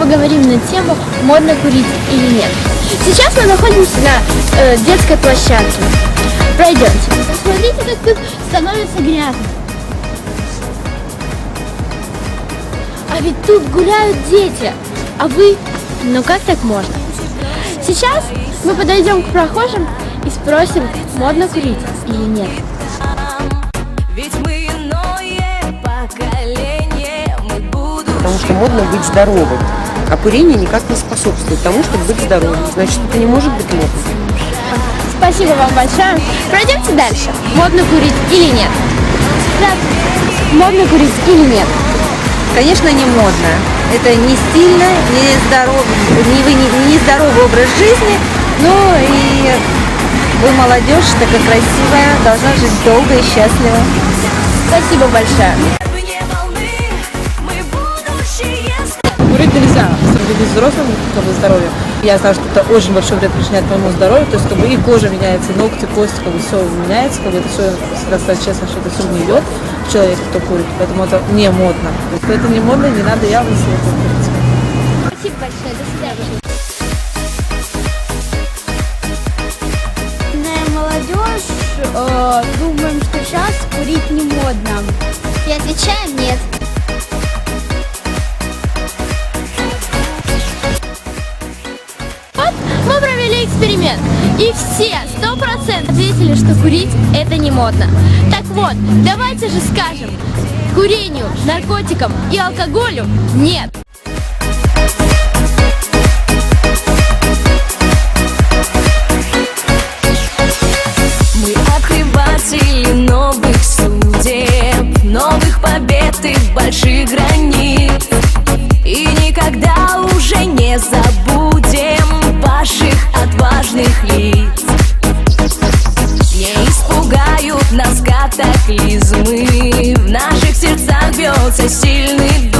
поговорим на тему модно курить или нет. Сейчас мы находимся на э, детской площадке. Пройдемте. Посмотрите, как тут становится грязно. А ведь тут гуляют дети, а вы, ну как так можно? Сейчас мы подойдем к прохожим и спросим, модно курить или нет. Ведь мы иное поколение, мы что модно быть здоровым. А курение никак не способствует тому, чтобы быть здоровым. Значит, это не может быть модно. Спасибо вам большое. Пройдемте дальше. Модно курить или нет? Модно курить или нет? Конечно, не модно. Это не стильно, не здоровый, не, вы- не, не здоровый образ жизни, но и вы молодежь, такая красивая, должна жить долго и счастливо. Спасибо большое. С взрослым как бы, здоровьем. Я знаю, что это очень большой вред причиняет моему здоровью, то есть как бы и кожа меняется, и ногти, кости, как бы все меняется, как бы это все, всегда сказать честно, что это все гниет в человеке, кто курит, поэтому это не модно. Если это не модно, не надо явно советую курить. Спасибо большое. До свидания. молодежь э, думаем, что сейчас курить не модно. И отвечаем нет. Эксперимент, и все сто процентов ответили, что курить это не модно. Так вот, давайте же скажем, курению, наркотикам и алкоголю нет. Мы открыватели новых судеб, новых побед и больших границ. И никогда уже не забудем ваших отважных лиц. Не испугают нас катаклизмы, в наших сердцах бьется сильный дух.